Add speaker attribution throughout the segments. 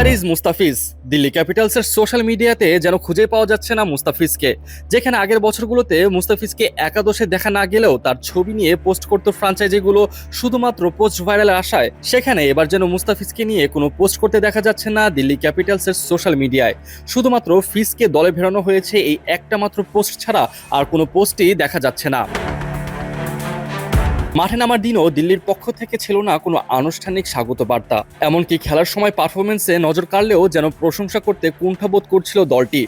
Speaker 1: War is Mustafiz Delhi ক্যাপিটালসের social মিডিয়াতে যেন খুঁজে পাওয়া যাচ্ছে না মুস্তাফিজকে। যেখানে আগের বছরগুলোতে মুস্তাফিজকে একাদশে দেখা না গেলেও তার ছবি নিয়ে পোস্ট করতো ফ্রাঞ্চাইজিগুলো শুধুমাত্র পোস্ট ভাইরালের আসায় সেখানে এবার যেন মুস্তাফিজকে নিয়ে কোনো পোস্ট করতে দেখা যাচ্ছে না দিল্লি ক্যাপিটালসের সোশ্যাল মিডিয়ায় শুধুমাত্র ফিজকে দলে ভেড়ানো হয়েছে এই একটা মাত্র পোস্ট ছাড়া আর কোনো পোস্টই দেখা যাচ্ছে না। মাঠে নামার দিনও দিল্লির পক্ষ থেকে ছিল না কোনো আনুষ্ঠানিক স্বাগত বার্তা। এমনকি খেলার সময় পারফরমেন্সে নজর কাড়লেও যেন প্রশংসা করতে কুণ্ঠাবোধ করছিল দলটি।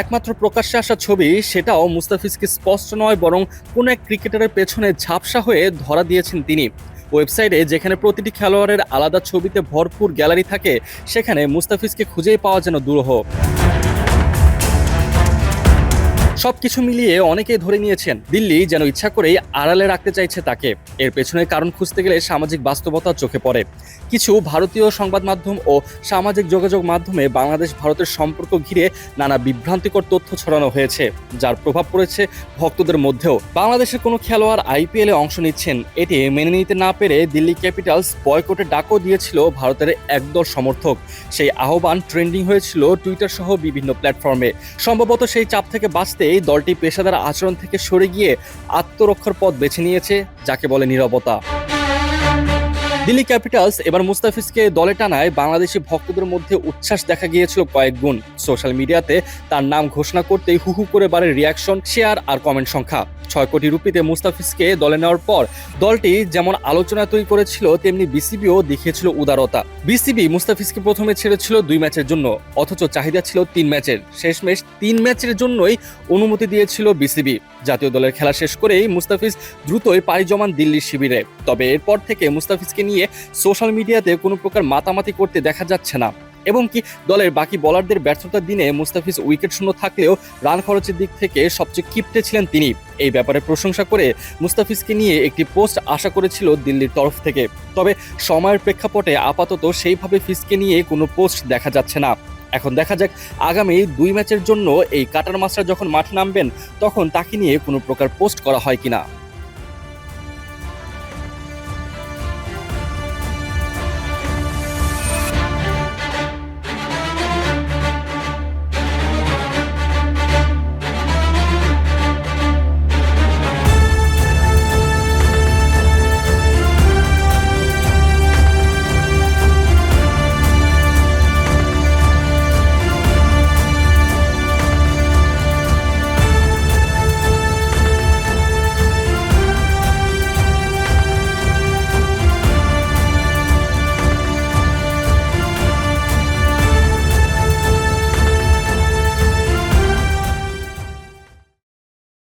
Speaker 1: একমাত্র প্রকাশ্যে আসা ছবি, সেটাও মুস্তাফিজকে স্পষ্ট নয়, বরং কোনো এক ক্রিকেটারের পেছনে ঝাপসা হয়ে ধরা দিয়েছেন তিনি। ওয়েবসাইটে যেখানে প্রতিটি খেলোয়াড়ের আলাদা ছবিতে ভরপুর গ্যালারি থাকে, সেখানে মুস্তাফিজকে খুঁজেই পাওয়া যেন দুরূহ। সবকিছু মিলিয়ে অনেকেই ধরে নিয়েছেন দিল্লি যেন ইচ্ছা করেই আড়ালে রাখতে চাইছে তাকে। এর পেছনে কারণ খুঁজতে গেলে সামাজিক বাস্তবতা চোখে পড়ে। কিছু ভারতীয় সংবাদ মাধ্যম ও সামাজিক যোগাযোগ মাধ্যমে বাংলাদেশ ভারতের সম্পর্ক ঘিরে নানা বিভ্রান্তিকর তথ্য ছড়ানো হয়েছে, যার প্রভাব পড়েছে ভক্তদের মধ্যেও। বাংলাদেশের কোনো খেলোয়াড় আইপিএলে অংশ নিচ্ছেন, এটি মেনে নিতে না পেরে দিল্লি ক্যাপিটালস বয়কটের ডাকও দিয়েছিল ভারতের একদল সমর্থক। সেই আহ্বান ট্রেন্ডিং হয়েছিল টুইটার সহ বিভিন্ন প্ল্যাটফর্মে। সম্ভবত সেই চাপ থেকে বাঁচতেই দলটি পেশাদার আচরণ থেকে সরে গিয়ে আত্মরক্ষার পথ বেছে নিয়েছে যাকে বলে নীরবতা। দিল্লি ক্যাপিটালস এবার মুস্তাফিজকে দলে টানায় বাংলাদেশি ভক্তদের মধ্যে উচ্ছ্বাস দেখা গিয়েছিল কয়েক গুণ। সোশ্যাল মিডিয়াতে তার নাম ঘোষণা করতেই হু হু করে বাড়ে রিয়াকশন, শেয়ার আর কমেন্ট সংখ্যা। ছয় কোটি রুপিতে মুস্তাফিজকে দলে নেওয়ার পর দলটি যেমন আলোচনা তৈরি করেছিল, তেমনি বিসিবিও দেখিয়েছিল উদারতা। বিসিবি মুস্তাফিজকে প্রথমে ছেড়েছিল দুই ম্যাচের জন্য, অথচ চাহিদা ছিল তিন ম্যাচের। শেষমেশ তিন ম্যাচের জন্যই অনুমতি দিয়েছিল বিসিবি। জাতীয় দলের খেলা শেষ করেই মুস্তাফিজ দ্রুতই পাড়ি জমান দিল্লির শিবিরে। তবে এরপর থেকে মুস্তাফিজকে নিয়ে সোশ্যাল মিডিয়াতে কোনো প্রকার মাতামাতি করতে দেখা যাচ্ছে না। এবং কি দলের বাকি বলারদের ব্যর্থতার দিনে মুস্তাফিজ উইকেট শূন্য থাকলেও রান খরচের দিক থেকে সবচেয়ে কিপ্টে ছিলেন তিনি। এই ব্যাপারে প্রশংসা করে মুস্তাফিজকে নিয়ে একটি পোস্ট আশা করেছিল দিল্লির তরফ থেকে। তবে সময়ের প্রেক্ষাপটে আপাতত সেইভাবে ফিজকে নিয়ে কোনো পোস্ট দেখা যাচ্ছে না। এখন দেখা যাক আগামী দুই ম্যাচের জন্য এই কাটার মাস্টার যখন মাঠে নামবেন, তখন তাকে নিয়ে কোনো প্রকার পোস্ট করা হয় কিনা।